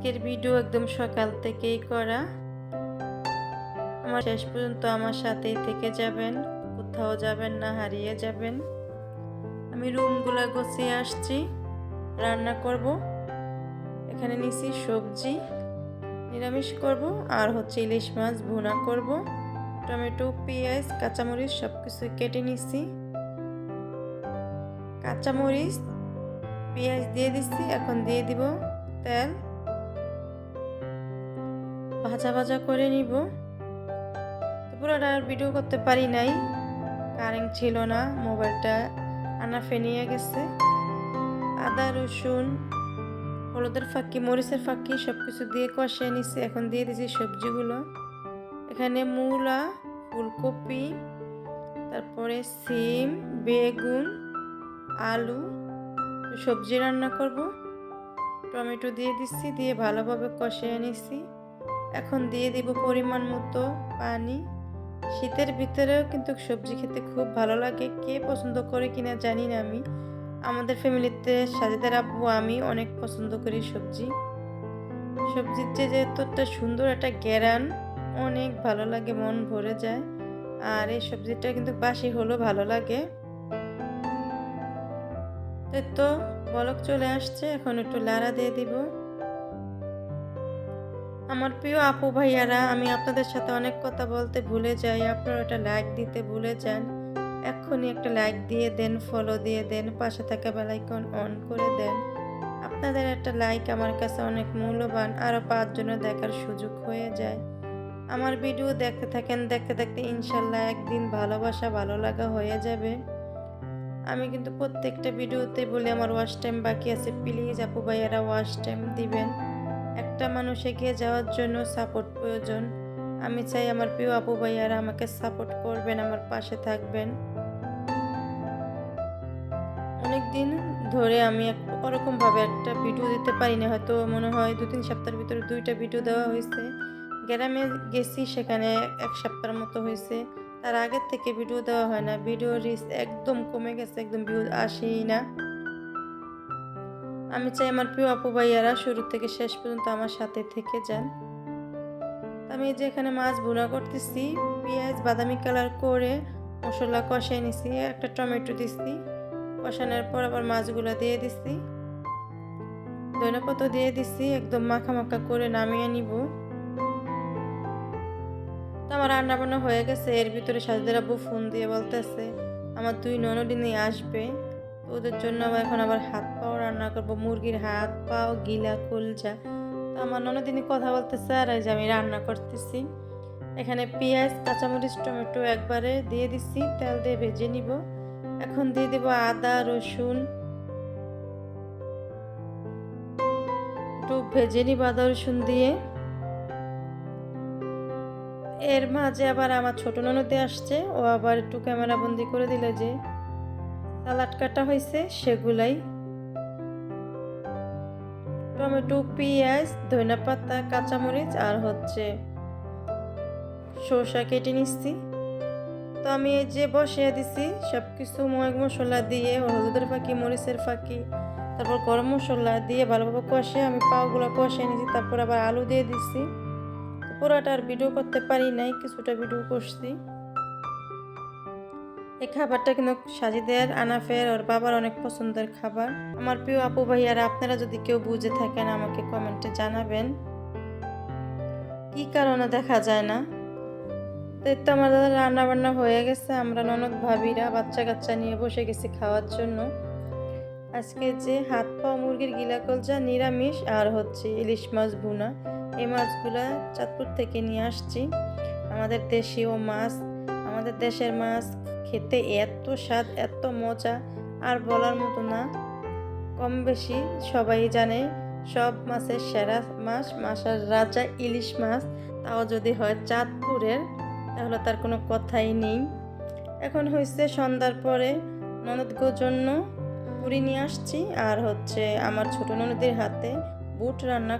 আজকের ভিডিও একদম সকাল থেকেই করা। আমার শেষ পর্যন্ত আমার সাথেই থেকে যাবেন, কোথাও যাবেন না, হারিয়ে যাবেন। আমি রুমগুলো গুছিয়ে আসছি, রান্না করব। এখানে নিছি সবজি, নিরামিষ করব, আর হচ্ছে ইলিশ মাছ ভুনা করব। টমেটো, পেঁয়াজ, কাঁচামরিচ সব কিছু কেটে নিছি। কাঁচামরিচ, পেঁয়াজ দিয়ে দিচ্ছি এখন দিয়ে দিব তেল। ভাজা ভাজা করে নিব। পুরোটা আর ভিডিও করতে পারি নাই। কারেন্ট ছিল না, মোবাইলটা আনা ফেনিয়ে গেছে। আদা, রসুন, হলুদের ফাঁকি, মরিচের ফাঁকি সব কিছু দিয়ে কষিয়ে নিছি। এখন দিয়ে দিছি সবজিগুলো। এখানে মূলা, ফুলকপি, তারপরে সিম, বেগুন, আলু, সবজি রান্না করব। টমেটো দিয়ে দিচ্ছি দিয়ে ভালোভাবে কষিয়ে নিচ্ছি এখন দিয়ে দিব পরিমাণ মতো পানি। শীতের ভিতরেও কিন্তু সবজি খেতে খুব ভালো লাগে। কে পছন্দ করে কিনা জানি না আমি। আমাদের ফ্যামিলিতে সাজেদার আব্বু, আমি অনেক পছন্দ করি সবজি। সবজির যে যতটা সুন্দর, একটা গ্যারান অনেক ভালো লাগে, মন ভরে যায়। আর এই সবজিটা কিন্তু বাসি হলেও ভালো লাগে। তো, বলক চলে আসছে, এখন একটু লাড়া দিয়ে দিব। আমার প্রিয় আপু ভাইয়ারা, আমি আপনাদের সাথে অনেক কথা বলতে ভুলে যাই। আপনারা একটা লাইক দিতে ভুলে যান। এক্ষুনি একটা লাইক দিয়ে দেন ফলো দিয়ে দেন, পাশে থাকা বেলাইকন অন করে দেন। আপনাদের একটা লাইক আমার কাছে অনেক মূল্যবান আরও পাঁচজনের দেখার সুযোগ হয়ে যায়। আমার ভিডিও দেখতে থাকেন, দেখতে দেখতে ইনশাল্লাহ একদিন ভালোবাসা, ভালো লাগা হয়ে যাবে। আমি কিন্তু প্রত্যেকটা ভিডিওতে বলি আমার ওয়াশ টাইম বাকি আছে। প্লিজ আপু ভাইয়ারা ওয়াশ টাইম দিবেন। একটা মানুষ এগিয়ে যাওয়ার জন্য সাপোর্ট প্রয়োজন। আমি চাই আমার প্রিয় আপু ভাইয়ারা আমাকে সাপোর্ট করবেন, আমার পাশে থাকবেন। অনেক দিন ধরে আমি ওরকমভাবে একটা ভিডিও দিতে পারি না হয়তো মনে হয় দু তিন সপ্তাহের ভিতরে দুইটা ভিডিও দেওয়া হয়েছে। গ্রামে গেছি, সেখানে এক সপ্তাহের মতো হয়েছে। তার আগের থেকে ভিডিও দেওয়া হয় না। ভিডিও রিচ একদম কমে গেছে, একদম ভিউ আসেই না। আমি চাই আমার প্রিয় আপু ভাইয়ারা শুরু থেকে শেষ পর্যন্ত আমার সাথে থেকে যান। আমি যে এখানে মাছ ভুনা করতেছি, পেঁয়াজ, বাদামি কালার করে মশলা কষাই নিছি, একটা টমেটো দিছি, কষানোর পর আবার মাছগুলো দিয়ে দিছি। ধনে পাতা দিয়ে দিছি, একদম মাখা মাখা করে নামিয়ে নিব। তো আমার রান্না বান্না হয়ে গেছে, এর ভিতরে সাজদের আব্বু ফোন দিয়ে বলতেছে, আমার দুই ননদিনই আসবে ওদের জন্য আবার এখন আবার হাত রান্না করব, মুরগির হাত, পাও, গিলা কলজা তো আমার ননদিনই কথা বলতেছে আর এই যে আমি রান্না করতেছি। এখানে পেঁয়াজ, কাঁচামরিচ, টমেটো একবারে দিয়ে দিচ্ছি তেল দিয়ে ভেজে নিব। এখন দিয়ে দেবো আদা, রসুন। একটু ভেজে নিব আদা, রসুন দিয়ে। এর মাঝে আবার আমার ছোট ননদে আসছে, ও আবার একটু ক্যামেরা বন্দি করে দিল যে সালাড কাটা হয়েছে, সেগুলাই। টমেটো, পেঁয়াজ ধনে পাতা কাঁচামরিচ আর হচ্ছে সর্ষা কেটে নিচ্ছি। তো আমি এই যে বসিয়ে দিছি সব কিছু ময় মশলা দিয়ে, হলুদের ফাঁকি, মরিচের ফাঁকি, তারপর গরম মশলা দিয়ে ভালোভাবে কষে আমি পাওগুলো কষে নিয়েছি, তারপর আবার আলু দিয়ে দিছি। পুরোটা আর ভিডিও করতে পারি নাই, কিছুটা ভিডিও করছি। এই খাবারটা কিন্তু সাজিদের, আনাফের, ওর বাবার অনেক পছন্দের খাবার। আমার প্রিয় আপু ভাইয়ারা, আপনারা যদি কেউ বুঝে থাকেন, আমাকে কমেন্টে জানাবেন। কি কারণে দেখা যায় না? তো তো আমাদের রান্না বান্না হয়ে গেছে। আমরা ননদ ভাবিরা বাচ্চা কাচ্চা নিয়ে বসে গেছি খাওয়ার জন্য। আজকে যে হাত পা মুরগির গিলা কলজা নিরামিষ আর হচ্ছে ইলিশ মাছ ভুনা, এই মাছগুলা চাঁদপুর থেকে নিয়ে আসছি। আমাদের দেশীয় মাছ, আমাদের দেশের মাছ খেতে এত স্বাদ, এত মজা, আর বলার মতো না। কম বেশি সবাই জানে সব মাছের সেরা মাছ মাছের রাজা ইলিশ মাছ। তাও যদি হয় চাঁদপুরের, তাহলে তার কোনো কথাই নেই। এখন হয়েছে সন্ধ্যার পরে ননদগোর জন্য পুরি নিয়ে আসছি, আর হচ্ছে আমার ছোট ননদের হাতে বুট রান্না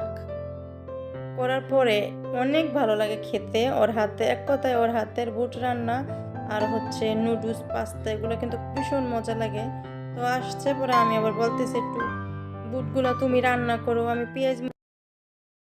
করার পরে অনেক ভালো লাগে খেতে। ওর হাতে, এক কথায় ওর হাতের বুট রান্না আর হচ্ছে নুডলস পাস্তা এগুলো কিন্তু ভীষণ মজা লাগে। তো আসছে পরে আমি আবার বলতেছি একটু, বুটগুলো তুমি রান্না করো, আমি পেঁয়াজ